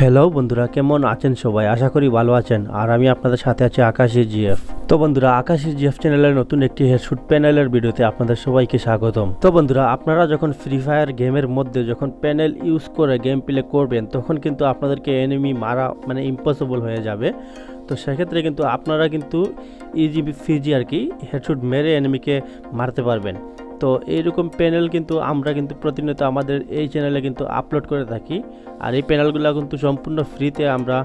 Hello বন্ধুরা, কেমন আছেন সবাই? আশা করি ভালো আছেন। আর আমি আপনাদের সাথে আছি আকাশি জিএফ তো বন্ধুরা, আকাশি জিএফ চ্যানেলের নতুন একটি হেডশুট প্যানেলের ভিডিওতে আপনাদের সবাইকে স্বাগতম। তো বন্ধুরা, আপনারা যখন ফ্রি ফায়ার গেমের মধ্যে যখন প্যানেল ইউজ করে গেম প্লে করবেন, তখন কিন্তু আপনাদেরকে এনিমি মারা মানে ইম্পসিবল হয়ে যাবে। তো সেক্ষেত্রে কিন্তু আপনারা কিন্তু ইজি ফিজি আর কি হেডশুট মেরে এনিমিকে মারতে পারবেন। তো এইরকম প্যানেল কিন্তু আমরা কিন্তু প্রতিনিয়ত আমাদের এই চ্যানেলে কিন্তু আপলোড করে থাকি। আর এই প্যানেলগুলো কিন্তু সম্পূর্ণ ফ্রিতে আমরা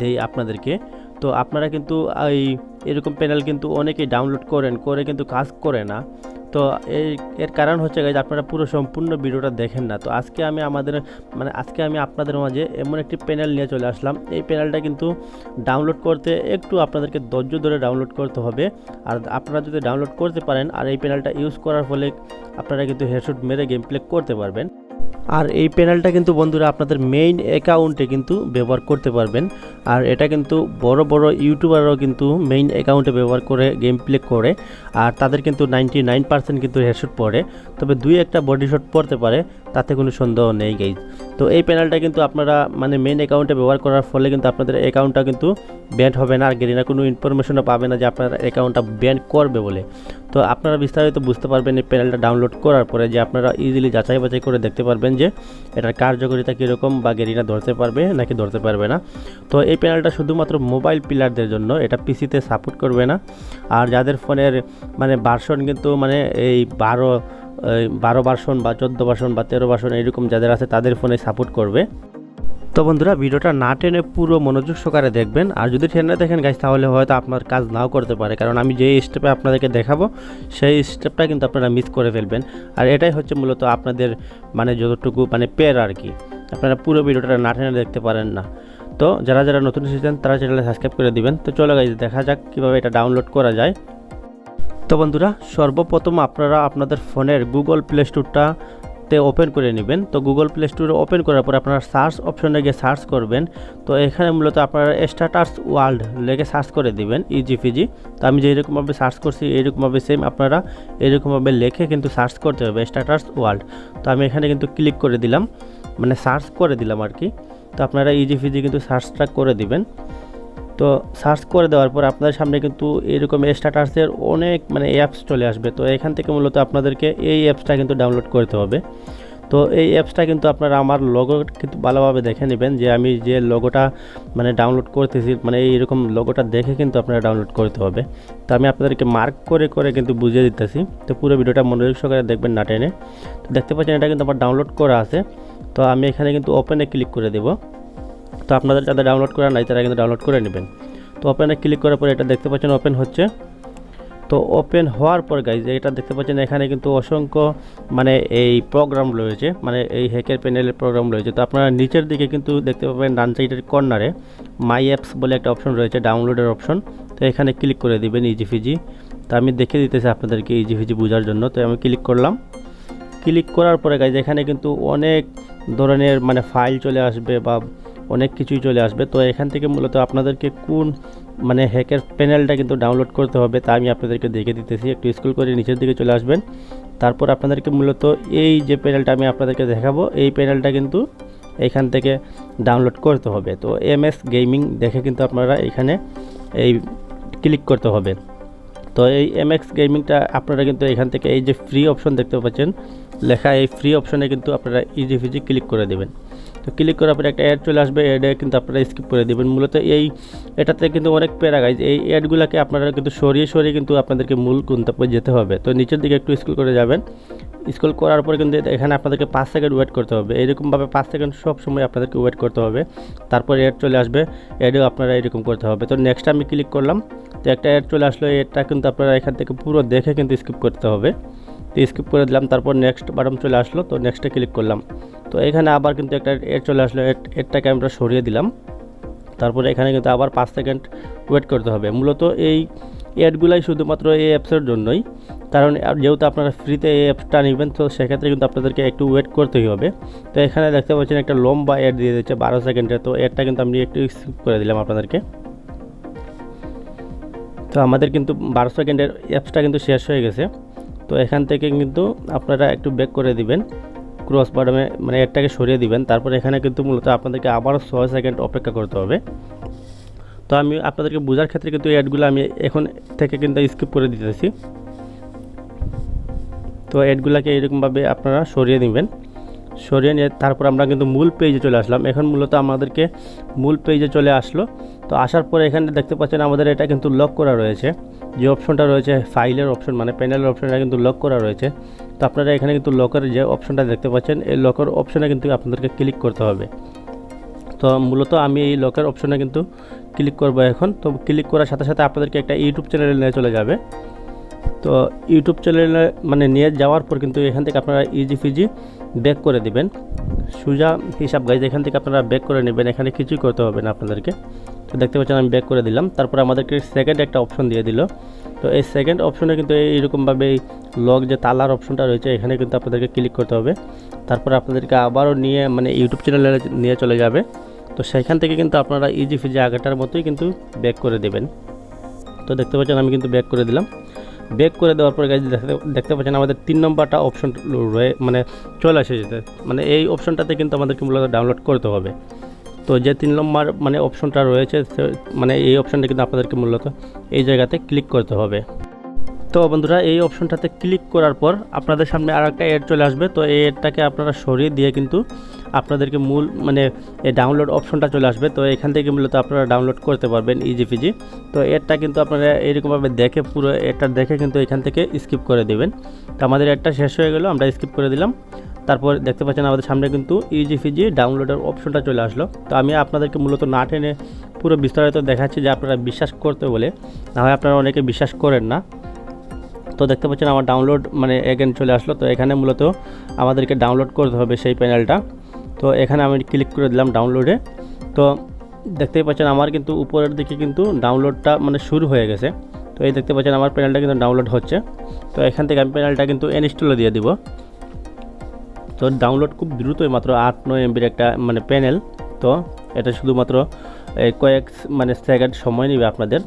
দেই আপনাদেরকে। তো আপনারা কিন্তু এই এরকম প্যানেল কিন্তু অনেকেই ডাউনলোড করেন, করে কিন্তু কাজ করে না। তো এই, এর কারণ হচ্ছে গাইজ আপনারা পুরো সম্পূর্ণ ভিডিওটা দেখেন না। তো আজকে আমি আমাদের মানে আজকে আমি আপনাদের মাঝে এমন একটি প্যানেল নিয়ে চলে আসলাম। এই প্যানেলটা কিন্তু ডাউনলোড করতে একটু আপনাদেরকে ধৈর্য ধরে ডাউনলোড করতে হবে। আর আপনারা যদি ডাউনলোড করতে পারেন, আর এই প্যানেলটা ইউজ করার ফলে আপনারা কিন্তু হেডশুট মেরে গেম প্লে করতে পারবেন। আর এই প্যানেলটা কিন্তু বন্ধুরা আপনাদের মেইন অ্যাকাউন্টে কিন্তু ব্যবহার করতে পারবেন। আর এটা কিন্তু বড় বড় ইউটিউবাররাও কিন্তু মেইন অ্যাকাউন্টে ব্যবহার করে গেম প্লে করে। আর তাদের কিন্তু নাইনটি নাইন পার্সেন্ট কিন্তু হেডশট পড়ে। তবে দুই একটা বডি শট পড়তে পারে, তাতে কোনো সন্দেহ নেই গাইজ তো এই প্যানেলটা কিন্তু আপনারা মানে মেইন অ্যাকাউন্টে ব্যবহার করার ফলে কিন্তু আপনাদের অ্যাকাউন্টটা কিন্তু ব্যান্ড হবে না। আর গেরিনা কোনো ইনফরমেশনও পাবে না যে আপনার অ্যাকাউন্টটা ব্যান্ড করবে বলে। তো আপনারা বিস্তারিত বুঝতে পারবেন এই প্যানেলটা ডাউনলোড করার পরে যে আপনারা ইজিলি যাচাই বাছাই করে দেখতে পারবেন যে, এটার কার্যকারিতা কীরকম বা গেরিনা ধরতে পারবে নাকি ধরতে পারবে না? তো এই প্যানেলটা শুধুমাত্র মোবাইল প্লেয়ারদের জন্য, এটা পিসিতে সাপোর্ট করবে না। আর যাদের ফোনের মানে বার্সন কিন্তু মানে এই বারো বারো বার্সন বা চোদ্দ ভার্সন বা তেরো ভার্সন এরকম যাদের আছে, তাদের ফোনে সাপোর্ট করবে। তো বন্ধুরা, ভিডিওটা না টেনে পুরো মনোযোগ সহকারে দেখবেন। আর যদি টেনে দেখেন গাছ তাহলে হয়তো আপনার কাজ নাও করতে পারে। কারণ আমি যে স্টেপে আপনাদেরকে দেখাবো, সেই স্টেপটা কিন্তু আপনারা মিস করে ফেলবেন। আর এটাই হচ্ছে মূলত আপনাদের মানে যতটুকু মানে পের আর কি। আপনারা পুরো ভিডিওটা না টেনে দেখতে পারেন না। তো যারা যারা নতুন এসেছেন, তারা চ্যানেলে সাবস্ক্রাইব করে দিবেন। তো চলো গাইজ দেখা যাক কীভাবে এটা ডাউনলোড করা যায়। তো বন্ধুরা, সর্বপ্রথম আপনারা আপনাদের ফোনের গুগল প্লে স্টোরটা তে ওপেন করে নেবেন। তো গুগল প্লে স্টোরে ওপেন করার পর আপনারা সার্চ অপশনে গিয়ে সার্চ করবেন। তো এখানে মূলত আপনারা স্ট্যাটাস ওয়ার্ল্ড লেগে সার্চ করে দিবেন ইজি ফিজি তো আমি যেরকমভাবে সার্চ করছি, এইরকমভাবে সেম আপনারা এরকমভাবে লেখে কিন্তু সার্চ করতে হবে স্ট্যাটাস ওয়ার্ল্ড তো আমি এখানে কিন্তু ক্লিক করে দিলাম মানে সার্চ করে দিলাম আর কি। তো আপনারা ইজি ফিজি কিন্তু সার্চটা করে দিবেন। তো সার্চ করে দেওয়ার পর আপনাদের সামনে কিন্তু এরকম স্ট্যাটাসের অনেক মানে অ্যাপস চলে আসবে। তো এখান থেকে মূলত আপনাদেরকে এই অ্যাপসটা কিন্তু ডাউনলোড করতে হবে। তো এই অ্যাপসটা কিন্তু আপনারা আমার লগো কিন্তু ভালোভাবে দেখে নেবেন যে আমি যে লগোটা মানে ডাউনলোড করতেছি মানে এইরকম লগোটা দেখে কিন্তু আপনারা ডাউনলোড করতে হবে। তো আমি আপনাদেরকে মার্ক করে করে কিন্তু বুঝিয়ে দিতেছি। তো পুরো ভিডিওটা মনোযোগ সহকারে দেখবেন না টেনে। তো দেখতে পাচ্ছেন এটা কিন্তু আমার ডাউনলোড করা আছে। তো আমি এখানে কিন্তু ওপেনে ক্লিক করে দেবো। তো আপনাদের যাদের ডাউনলোড করা নাই, তারা কিন্তু ডাউনলোড করে নেবেন। তো ওপেনে ক্লিক করার পরে এটা দেখতে পাচ্ছেন ওপেন হচ্ছে। তো ওপেন হওয়ার পর গাইজ এটা দেখতে পাচ্ছেন এখানে কিন্তু অসংখ্য মানে এই প্রোগ্রাম রয়েছে মানে এই হ্যাকের প্যানেলের প্রোগ্রাম রয়েছে। তো আপনারা নিচের দিকে কিন্তু দেখতে পাবেন ডান সাইডের কর্নারে মাই অ্যাপস বলে একটা অপশন রয়েছে ডাউনলোডের অপশন তো এখানে ক্লিক করে দিবেন ইজি ফিজি তো আমি দেখে দিতেছি আপনাদেরকে ইজি ফিজি বোঝার জন্য। তো আমি ক্লিক করলাম। ক্লিক করার পরে গাইজ এখানে কিন্তু অনেক ধরনের মানে ফাইল চলে আসবে বা অনেক কিছুই চলে আসবে। তো এখান থেকে মূলত আপনাদেরকে কোন মানে হ্যাকের প্যানেলটা কিন্তু ডাউনলোড করতে হবে তা আমি আপনাদেরকে দেখে দিতেছি। একটু স্কুল করে নিচের দিকে চলে আসবেন। তারপর আপনাদেরকে মূলত এই যে প্যানেলটা আমি আপনাদেরকে দেখাবো, এই প্যানেলটা কিন্তু এখান থেকে ডাউনলোড করতে হবে। তো এম এস গেমিং দেখে কিন্তু আপনারা এখানে এই ক্লিক করতে হবে। তো এই এম এক্স গেমিংটা আপনারা কিন্তু এখান থেকে এই যে ফ্রি অপশন দেখতে পাচ্ছেন, লেখা এই ফ্রি অপশনে কিন্তু আপনারা ইজি ফিজি ক্লিক করে দেবেন। তো ক্লিক করার পরে একটা অ্যাড চলে আসবে অ্যাডে কিন্তু আপনারা স্কিপ করে দেবেন। মূলত এই এটাতে কিন্তু অনেক প্যারা গাইজ এই অ্যাডগুলোকে আপনারা কিন্তু সরিয়ে সরিয়ে কিন্তু আপনাদেরকে মূল গন্তব্যে যেতে হবে। তো নিচের দিকে একটু স্কুল করে যাবেন। স্কুল করার পরে কিন্তু এখানে আপনাদেরকে পাঁচ সেকেন্ড ওয়েট করতে হবে। এইরকমভাবে পাঁচ সেকেন্ড সব সময় আপনাদেরকে ওয়েট করতে হবে। তারপর অ্যাড চলে আসবে অ্যাডেও আপনারা এরকম করতে হবে। তো নেক্সট আমি ক্লিক করলাম, তো একটা অ্যাড চলে আসলো এটা কিন্তু আপনারা এখান থেকে পুরো দেখে কিন্তু স্কিপ করতে হবে। তো স্কিপ করে দিলাম, তারপর নেক্সট বাটন চলে আসলো, তো নেক্সটে ক্লিক করলাম। তো এখানে আবার কিন্তু একটা এড চলে আসলো এডটাকে আমরা সরিয়ে দিলাম। তারপরে এখানে কিন্তু আবার পাঁচ সেকেন্ড ওয়েট করতে হবে। মূলত এই অ্যাডগুলাই শুধুমাত্র এই অ্যাপসের জন্যই, কারণ যেহেতু আপনারা ফ্রিতে এই অ্যাপসটা নেবেন, তো সেক্ষেত্রে কিন্তু আপনাদেরকে একটু ওয়েট করতেই হবে। তো এখানে দেখতে পাচ্ছেন একটা লম্বা অ্যাড দিয়ে দিচ্ছে বারো সেকেন্ডে তো অ্যাডটা কিন্তু আমি একটু স্কিপ করে দিলাম আপনাদেরকে। তো আমাদের কিন্তু বারো সেকেন্ডের অ্যাপসটা কিন্তু শেষ হয়ে গেছে। তো এখান থেকে কিন্তু আপনারা একটু ব্যাক করে দিবেন ক্রস বাটনে মানে এরটাকে সরিয়ে দিবেন, তারপর এখানে কিন্তু মূলত আপনাদেরকে আবারও ছয় সেকেন্ড অপেক্ষা করতে হবে। তো আমি আপনাদেরকে বোঝার ক্ষেত্রে কিন্তু অ্যাডগুলো আমি এখন থেকে কিন্তু স্কিপ করে দিতেছি। তো অ্যাডগুলোকে এরকমভাবে আপনারা সরিয়ে নেবেন সরিয়ে নিয়ে তারপর আমরা কিন্তু মূল পেজে চলে আসলাম। এখন মূলত আমাদেরকে মূল পেজে চলে আসলো। তো আসার পরে এখানে দেখতে পাচ্ছেন আমাদের এটা কিন্তু লক করা রয়েছে। যে অপশনটা রয়েছে ফাইলের অপশন মানে প্যানেলের অপশনটা কিন্তু লক করা রয়েছে। তো আপনারা এখানে কিন্তু লকের যে অপশনটা দেখতে পাচ্ছেন, এই লকের অপশনে কিন্তু আপনাদেরকে ক্লিক করতে হবে। তো মূলত আমি এই লকের অপশনে কিন্তু ক্লিক করব এখন। তো ক্লিক করার সাথে সাথে আপনাদেরকে একটা ইউটিউব চ্যানেলে নিয়ে চলে যাবে। তো ইউটিউব চ্যানেলে মানে নিয়ে যাওয়ার পর কিন্তু এখান থেকে আপনারা ইজি ফিজি ব্যাক করে দিবেন। সুজা হিসাব গাইজ এখান থেকে আপনারা ব্যাক করে নেবেন। এখানে কিছুই করতে হবে না আপনাদেরকে। তো দেখতে পাচ্ছেন আমি ব্যাক করে দিলাম। তারপর আমাদেরকে সেকেন্ড একটা অপশন দিয়ে দিল। তো এই সেকেন্ড অপশনে কিন্তু এইরকমভাবে এই লগ যে তালার অপশনটা রয়েছে, এখানে কিন্তু আপনাদেরকে ক্লিক করতে হবে। তারপর আপনাদেরকে আবারও নিয়ে মানে ইউটিউব চ্যানেলে নিয়ে চলে যাবে। তো সেখান থেকে কিন্তু আপনারা ইজি ফিজি আগেটার মতোই কিন্তু ব্যাক করে দেবেন। তো দেখতে পাচ্ছেন আমি কিন্তু ব্যাক করে দিলাম। ব্যাক করে দেওয়ার পরে দেখতে দেখতে পাচ্ছেন আমাদের তিন নম্বরটা অপশন রয়ে মানে চলে আসে যেতে। মানে এই অপশনটাতে কিন্তু আমাদেরকে মূলত ডাউনলোড করতে হবে। তো যে তিন নম্বর মানে অপশনটা রয়েছে মানে এই অপশনটা কিন্তু আপনাদেরকে মূলত এই জায়গাতে ক্লিক করতে হবে। তো বন্ধুরা, এই অপশনটাতে ক্লিক করার পর আপনাদের সামনে আর একটা এড চলে আসবে। তো এই এডটাকে আপনারা সরিয়ে দিয়ে কিন্তু আপনাদেরকে মূল মানে ডাউনলোড অপশনটা চলে আসবে। তো এখান থেকে মূলত আপনারা ডাউনলোড করতে পারবেন ইজি ফিজি তো এরটা কিন্তু আপনারা এরকমভাবে দেখে পুরো এটা দেখে কিন্তু এখান থেকে স্কিপ করে দেবেন। তো আমাদের একটা শেষ হয়ে গেল, আমরা স্কিপ করে দিলাম। তারপর দেখতে পাচ্ছেন আমাদের সামনে কিন্তু ইজি ফিজি ডাউনলোডের অপশনটা চলে আসলো। তো আমি আপনাদেরকে মূলত না টেনে পুরো বিস্তারিত দেখাচ্ছি যে আপনারা বিশ্বাস করতে বলে, না হয় আপনারা অনেকে বিশ্বাস করেন না। তো দেখতে পাচ্ছেন আমার ডাউনলোড মানে এগেন চলে আসলো। তো এখানে মূলত আমাদেরকে ডাউনলোড করতে হবে সেই প্যানেলটা তো এখানে আমি ক্লিক করে দিলাম ডাউনলোডে তো দেখতেই পাচ্ছেন আমার কিন্তু উপরের দিকে কিন্তু ডাউনলোডটা মানে শুরু হয়ে গেছে। তো এই দেখতে পাচ্ছেন আমার প্যানেলটা কিন্তু ডাউনলোড হচ্ছে। তো এখান থেকে আমি প্যানেলটা কিন্তু ইনস্টলে দিয়ে দিব। তো ডাউনলোড খুব দ্রুতই মাত্র আট নয় এমবির একটা মানে প্যানেল তো এটা শুধুমাত্র কয়েক মানে সেকেন্ড সময় নেবে আপনাদের।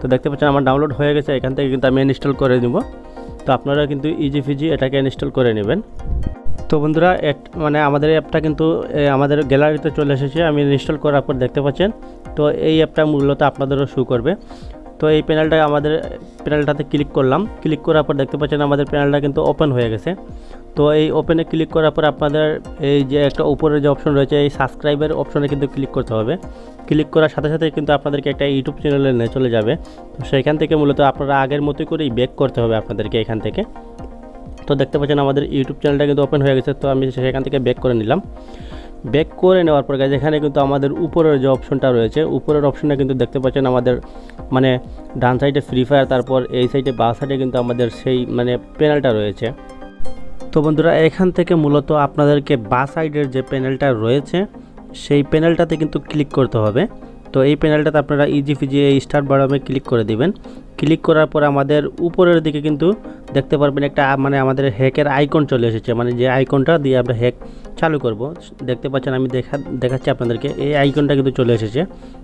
তো দেখতে পাচ্ছেন আমার ডাউনলোড হয়ে গেছে, এখান থেকে কিন্তু আমি ইনস্টল করে নিব। তো আপনারা কিন্তু ইজি ফিজি এটাকে ইনস্টল করে নেবেন। তো বন্ধুরা মানে আমাদের অ্যাপটা কিন্তু আমাদের গ্যালারিতে চলে এসেছে। আমি ইনস্টল করার পর দেখতে পাচ্ছেন, তো এই অ্যাপটা মূলত আপনাদেরও শু করবে। তো এই প্যানেলটা আমাদের প্যানেলটাতে ক্লিক করলাম। ক্লিক করার পর দেখতে পাচ্ছেন আমাদের প্যানেলটা কিন্তু ওপেন হয়ে গেছে। তো এই ওপেনে ক্লিক করার পর আপনাদের এই যে একটা উপরের যে অপশন রয়েছে, এই সাবস্ক্রাইবের অপশনে কিন্তু ক্লিক করতে হবে। ক্লিক করার সাথে সাথে কিন্তু আপনাদেরকে একটা ইউটিউব চ্যানেলে নিয়ে চলে যাবে। তো সেখান থেকে মূলত আপনারা আগের মতোই করেই ব্যাক করতে হবে আপনাদেরকে এখান থেকে। তো দেখতে পাচ্ছেন আমাদের ইউটিউব চ্যানেলটা কিন্তু ওপেন হয়ে গেছে। তো আমি সেখান থেকে ব্যাক করে নিলাম। ব্যাক করে নেওয়ার পর গাইজ এখানে কিন্তু আমাদের উপরের যে অপশনটা রয়েছে, উপরের অপশনটা কিন্তু দেখতে পাচ্ছেন আমাদের মানে ডান সাইডে ফ্রি ফায়ার তারপর এই সাইডে বা সাইডে কিন্তু আমাদের সেই মানে প্যানেলটা রয়েছে। তো বন্ধুরা, এখান থেকে মূলত আপনাদেরকে বা সাইডের যে প্যানেলটা রয়েছে, সেই প্যানেলটাতে কিন্তু ক্লিক করতে হবে। তো এই প্যানেলটাতে আপনারা ইজি ফিজি এই স্টার্ট বাটনে ক্লিক করে দিবেন। ক্লিক করার পর আমাদের উপরের দিকে কিন্তু দেখতে পারবেন একটা মানে আমাদের হ্যাকের আইকন চলে এসেছে। মানে যে আইকনটা দিয়ে আমরা হ্যাক চালু করব। দেখতে পাচ্ছেন আমি দেখা, দেখাচ্ছি আপনাদেরকে, এই আইকনটা কিন্তু চলে এসেছে।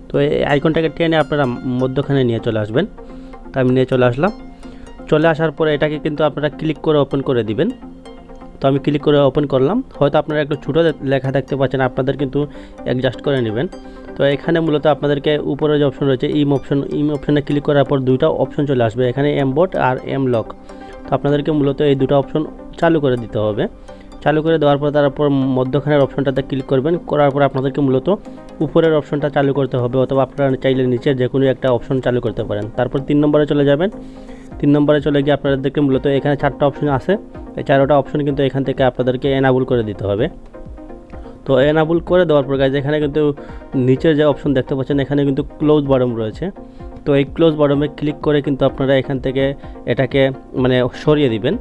তো এই আইকনটাকে টেনে আপনারা মধ্যখানে নিয়ে চলে আসবেন। তো আমি নিয়ে চলে আসলাম। চলে আসার পরে এটাকে কিন্তু আপনারা ক্লিক করে ওপেন করে দিবেন। তো আমি ক্লিক করে ওপেন করলাম। হয়তো আপনারা একটু ছোটো লেখা দেখতে পাচ্ছেন, আপনাদের কিন্তু অ্যাডজাস্ট করে নেবেন। তো এখানে মূলত আপনাদেরকে উপরে যে অপশন রয়েছে ইম অপশন ইম অপশনে ক্লিক করার পর দুইটা অপশন চলে আসবে, এখানে এম বোট আর এম লক তো আপনাদেরকে মূলত এই দুটো অপশন চালু করে দিতে হবে। চালু করে দেওয়ার পর তারপর মধ্যখানের অপশনটাতে ক্লিক করবেন। করার পর আপনাদেরকে মূলত উপরের অপশনটা চালু করতে হবে, অথবা আপনারা চাইলে নিচে যে কোনো একটা অপশন চালু করতে পারেন। তারপর তিন নম্বরে চলে যাবেন। তিন নম্বরে চলে গিয়ে আপনাদেরকে মূলত এখানে চারটা অপশন আছে। এই চারোটা অপশন কিন্তু এখান থেকে আপনাদেরকে এনাবল করে দিতে হবে। তো এনাবল করে দেওয়ার পর গাইজ এখানে কিন্তু নিচের যে অপশন দেখতে পাচ্ছেন, এখানে কিন্তু ক্লোজ বাটন রয়েছে। তো এই ক্লোজ বাটনে ক্লিক করে কিন্তু আপনারা এখান থেকে এটাকে মানে সরিয়ে দিবেন।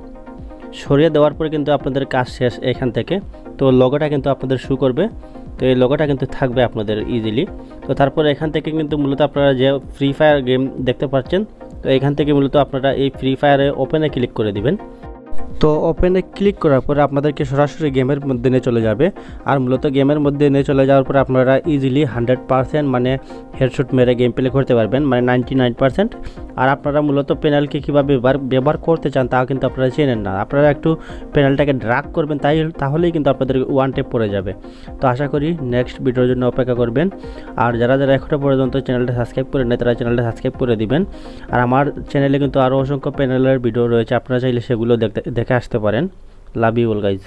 সরিয়ে দেওয়ার পরে কিন্তু আপনাদের কাজ শেষ এখান থেকে। তো লগোটা কিন্তু আপনাদের শু করবে। তো এই লগোটা কিন্তু থাকবে আপনাদের ইজিলি তো তারপর এখান থেকে কিন্তু মূলত আপনারা যে ফ্রি ফায়ার গেম দেখতে পাচ্ছেন, তো এখান থেকে মূলত আপনারা এই ফ্রি ফায়ারে ওপেনে ক্লিক করে দিবেন। তো ওপেনে ক্লিক করার পরে আপনাদেরকে সরাসরি গেমের মধ্যে নিয়ে চলে যাবে। আর মূলত গেমের মধ্যে নিয়ে চলে যাওয়ার পরে আপনারা ইজিলি হান্ড্রেড পারসেন্ট মানে হেডশট মেরে গেম প্লে করতে পারবেন মানে নাইনটি নাইন পারসেন্ট আর আপনারা মূলত পেনালকে কীভাবে ব্যবহার ব্যবহার করতে চান তা কিন্তু আপনারা চেনেন না। আপনারা একটু পেনালটাকে ড্রাগ করবেন তাই, তাহলেই কিন্তু আপনাদের ওয়ান টেপ পড়ে যাবে। তো আশা করি নেক্সট ভিডিওর জন্য অপেক্ষা করবেন। আর যারা যারা এখনও পর্যন্ত চ্যানেলটা সাবস্ক্রাইব করে নেয় তারা চ্যানেলটা সাবস্ক্রাইব করে দিবেন। আর আমার চ্যানেলে কিন্তু আরও অসংখ্য প্যানেলের ভিডিও রয়েছে, আপনারা চাইলে সেগুলো দেখতে দেখে আসতে পারেন। Love you all guys